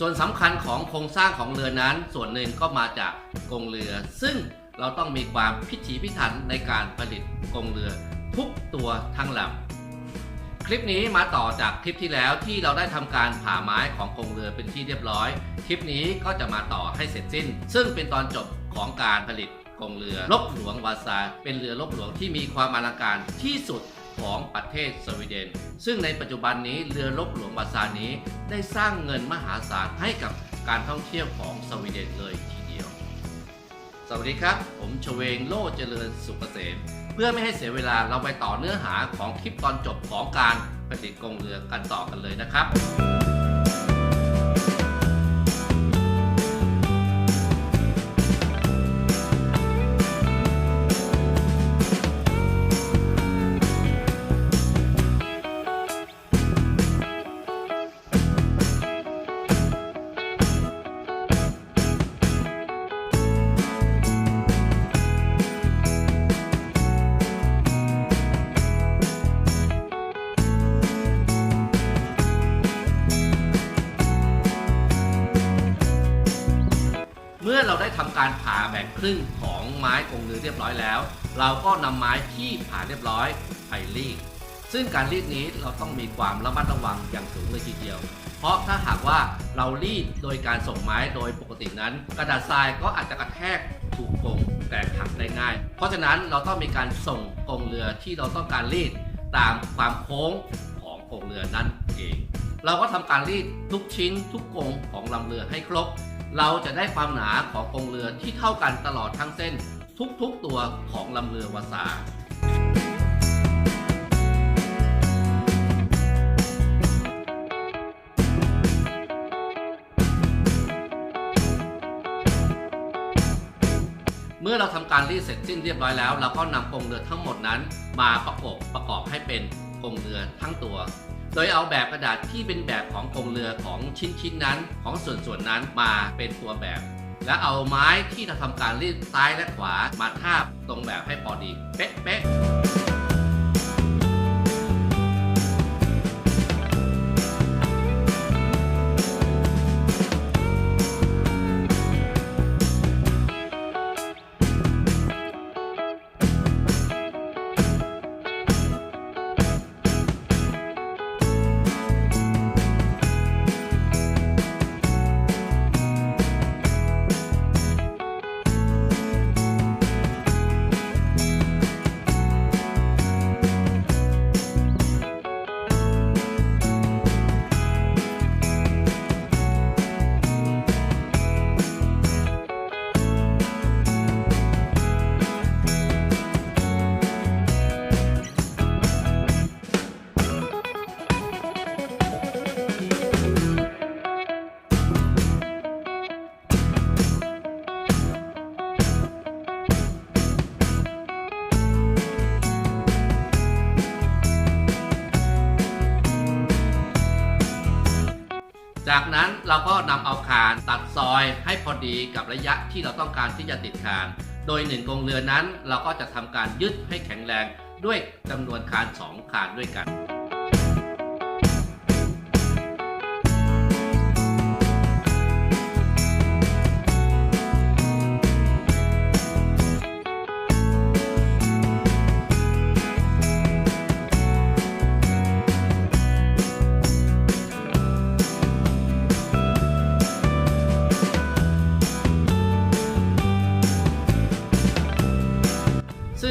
ส่วนสำคัญของโครงสร้างของเรือนั้น ส่วนหนึ่งก็มาจากกงเรือ ซึ่งเราต้องมีความพิถีพิถันในการผลิตกงเรือทุกตัวทั้งลำคลิปนี้มาต่อจากคลิปที่แล้วที่เราได้ทำการผ่าไม้ของกงเรือเป็นที่เรียบร้อย คลิปนี้ก็จะมาต่อให้เสร็จสิ้น ซึ่งเป็นตอนจบของการผลิตกงเรือลบหลวงวาซาเป็นเรือลบหลวงที่มีความอลังการที่สุด ของประเทศสวีเดน ซึ่งในปัจจุบันนี้เรือลบหลวงวาซานี้ได้สร้างเงินมหาศาลให้กับการท่องเที่ยวของสวีเดนเลยทีเดียว สวัสดีครับ ผมชเวงโลเจริญสุขเกษม เพื่อไม่ให้เสียเวลาเราไปต่อเนื้อหาของคลิปตอนจบของการผลิตกรงเรือกันต่อกันเลยนะครับ บ่งครึ่งของไม้กงเรือเรียบร้อยแล้ว เราก็นำไม้ที่ผ่าเรียบร้อยไปรีดซึ่งการรีดนี้เราต้องมีความระมัดระวังอย่างสูงเลยทีเดียว เพราะถ้าหากว่าเรารีดโดยการส่งไม้โดยปกตินั้น กระดาษทรายก็อาจจะกระแทกถูกกงแตกหักได้ง่าย เพราะฉะนั้นเราต้องมีการส่งกงเรือที่เราต้องการรีดตามความโค้งของกงเรือนั่นเอง เราก็ทำการรีดทุกชิ้นทุกกงของลำเรือให้ครบ เราจะได้ความหนาของกงเรือที่เท่ากันตลอดทั้งเส้นทุกๆตัวของลำเรือวาซาเมื่อเราทำการรีดเสร็จสิ้นเรียบร้อยแล้ว เราก็นำกงเรือทั้งหมดนั้น มาประกบประกอบให้เป็นกงเรือทั้งตัว โดยเอาแบบกระดาษที่เป็นแบบของกรงเรือของชิ้นชิ้นนั้นของส่วนส่วนนั้นมาเป็นตัวแบบ และเอาไม้ที่เราทำการรีดซ้ายและขวามาทาบตรงแบบให้พอดี เป๊ะๆ จากนั้นเราก็นำเอาคานตัดซอยให้พอดีกับระยะที่เราต้องการที่จะติดคาน โดยหนึ่งกงเรือนั้น เราก็จะทำการยึดให้แข็งแรงด้วยจำนวนคานสองคานด้วยกัน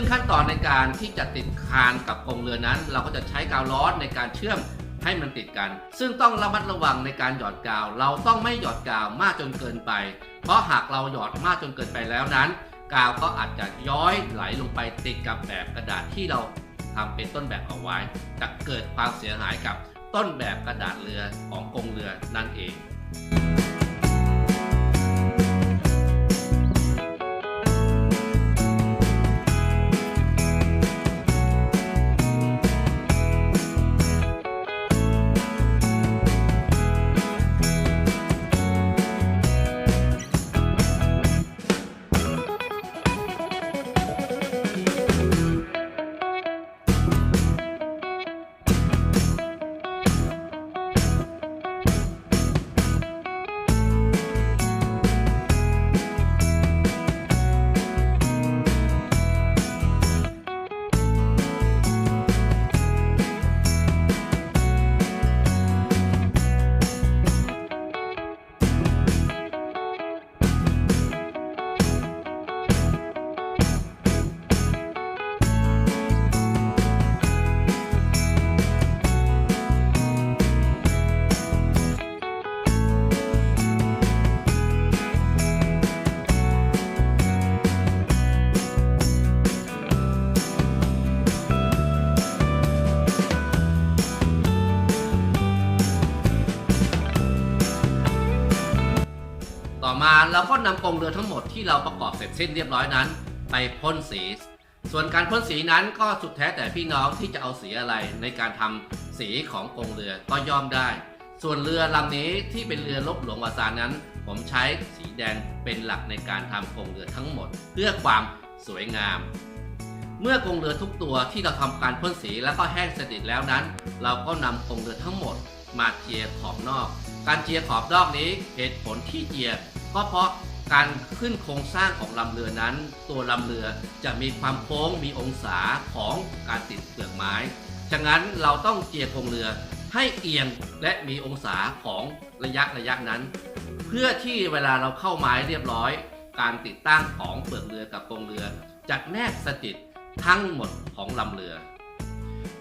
ขั้นตอนในการที่จะติดคานกับกรงเรือนั้น เราก็จะใช้กาวร้อในการเชื่อมให้มันติดกัน ซึ่งต้องระมัดระวังในการหยอดกาว เราต้องไม่หยอดกาวมากจนเกินไป เพราะหากเราหยอดมากจนเกินไปแล้วนั้น กาวก็อาจจะย้อยไหลลงไปติดกับแบบกระดาษที่เราทำเป็นต้นแบบเอาไว้ จะเกิดความเสียหายกับต้นแบบกระดาษเรือของกรงเรือนั่นเอง่อมาเราก็นำกรงเรือทั้งหมดที่เราประกอบเสร็จสิ้นเรียบร้อยนั้น ไปพ่นสี ส่วนการพ่นสีนั้นก็สุดแท้แต่พี่น้องที่จะเอาสีอะไรในการทำสีของกรงเรือก็ย่อมได้ ส่วนเรือลำนี้ที่เป็นเรือลบหลวงวาซานั้น ผมใช้สีแดงเป็นหลักในการทำกรงเรือทั้งหมด เพื่อความสวยงาม เมื่อกรงเรือทุกตัวที่เราทำการพ่นสีแล้วก็แห้งสนิทแล้วนั้น เราก็นำกรงเรือทั้งหมดมาเจียขอบนอก การเจียขอบนอกนี้เหตุผลที่เจีย ก็เพราะการขึ้นโครงสร้างของลำเรือนั้น ตัวลำเรือจะมีความโค้งมีองศาของการติดเปลือกไม้ฉะนั้นเราต้องเจียโครงเรือให้เอียงและมีองศาของระยะระยะนั้น เพื่อที่เวลาเราเข้าไม้เรียบร้อย การติดตั้งของเปลือกเรือกับโครงเรือจะแนบสนิททั้งหมดของลำเรือ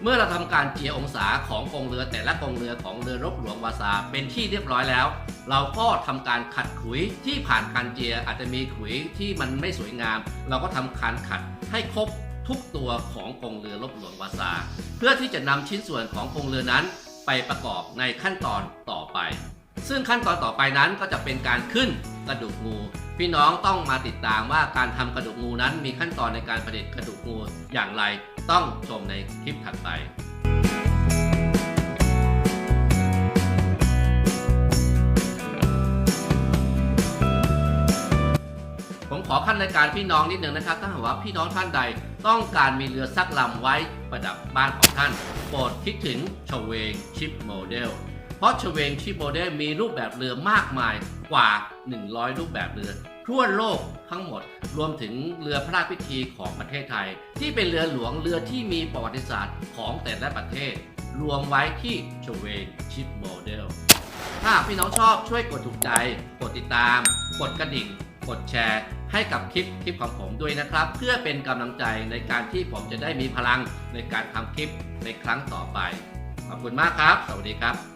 เมื่อเราทำการเจียองศาของกองเรือแต่ละกองเรือของเรือรบหลวงวาซาเป็นที่เรียบร้อยแล้ว เราก็ทำการขัดขุยที่ผ่านการเจียอาจจะมีขุยที่มันไม่สวยงาม เราก็ทำการขัดให้ครบทุกตัวของกองเรือรบหลวงวาซา เพื่อที่จะนำชิ้นส่วนของกองเรือนั้นไปประกอบในขั้นตอนต่อไป ซึ่งขั้นตอนต่อไปนั้นก็จะเป็นการขึ้นกระดูกงู พี่น้องต้องมาติดตามว่าการทำกระดูกงูนั้นมีขั้นตอนในการผลิตกระดูกงูอย่างไรต้องชมในคลิปถัดไปผมขอขั้นรายการพี่น้องนิดหนึ่งนะครับ ถ้าหากว่าพี่น้องท่านใดต้องการมีเรือสักลำไว้ประดับบ้านของท่าน โปรดคิดถึงชเวงชิปโมเดล เพราะชเวงชิปโมเดลมีรูปแบบเรือมากมายกว่า 100 รูปแบบเรือ ทั่วโลกทั้งหมด รวมถึงเรือพระราชพิธีของประเทศไทย ที่เป็นเรือหลวงเรือที่มีประวัติศาสตร์ของแต่ละประเทศ รวมไว้ที่ชเวงชิปโมเดลถ้าพี่น้องชอบช่วยกดถูกใจ กดติดตาม กดกระดิ่ง กดแชร์ ให้กับคลิปคลิปของผมด้วยนะครับ เพื่อเป็นกำลังใจในการที่ผมจะได้มีพลังในการทำคลิปในครั้งต่อไป ขอบคุณมากครับ สวัสดีครับ